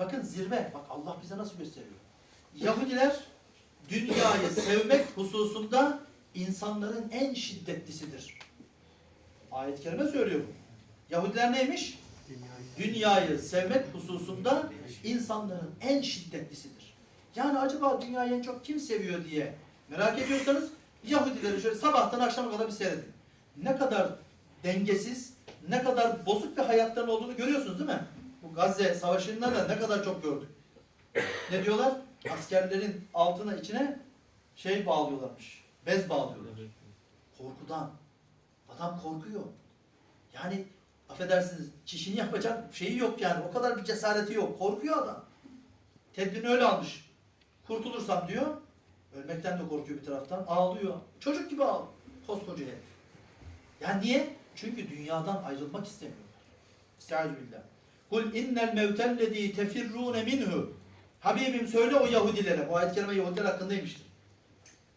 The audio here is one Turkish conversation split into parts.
Bakın zirve. Bak Allah bize nasıl gösteriyor. Yahudiler dünyayı sevmek hususunda insanların en şiddetlisidir. Ayet-i kerime söylüyor bu. Yahudiler neymiş? Dünyayı sevmek hususunda insanların en şiddetlisidir. Yani acaba dünyayı en çok kim seviyor diye merak ediyorsanız Yahudileri şöyle sabahtan akşama kadar bir seyredin. Ne kadar dengesiz, ne kadar bozuk bir hayatların olduğunu görüyorsunuz değil mi? Gazze savaşında da ne kadar çok gördük. Ne diyorlar? Askerlerin altına içine şey bağlıyorlarmış. Bez bağlıyorlar. Korkudan. Adam korkuyor. Yani affedersiniz çişini yapacak şeyi yok yani. O kadar bir cesareti yok. Korkuyor adam. Tedbirini öyle almış. Kurtulursam diyor. Ölmekten de korkuyor bir taraftan. Ağlıyor. Çocuk gibi ağlıyor. Koskoca herif. Yani niye? Çünkü dünyadan ayrılmak istemiyorlar. Estaizu billah. Kul innel mevtellezî tefirrûne minhu. Habibim söyle o Yahudilere. Bu ayet-i kerime Yahudiler hakkındaymıştır.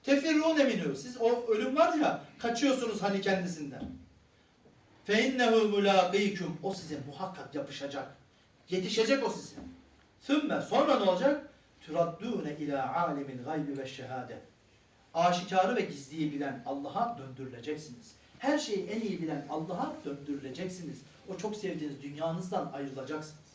Tefirrûne minhu. Siz o ölüm var ya kaçıyorsunuz hani kendisinden. Fe innehu mulâkîküm. O size muhakkak yapışacak. Yetişecek o size. Sümme sonra ne olacak? Turaddûne ilâ âlimil gaybi ve şehâde. Aşikarı ve gizliyi bilen Allah'a döndürüleceksiniz. Her şeyi en iyi bilen Allah'a döndürüleceksiniz. O çok sevdiğiniz dünyanızdan ayrılacaksınız.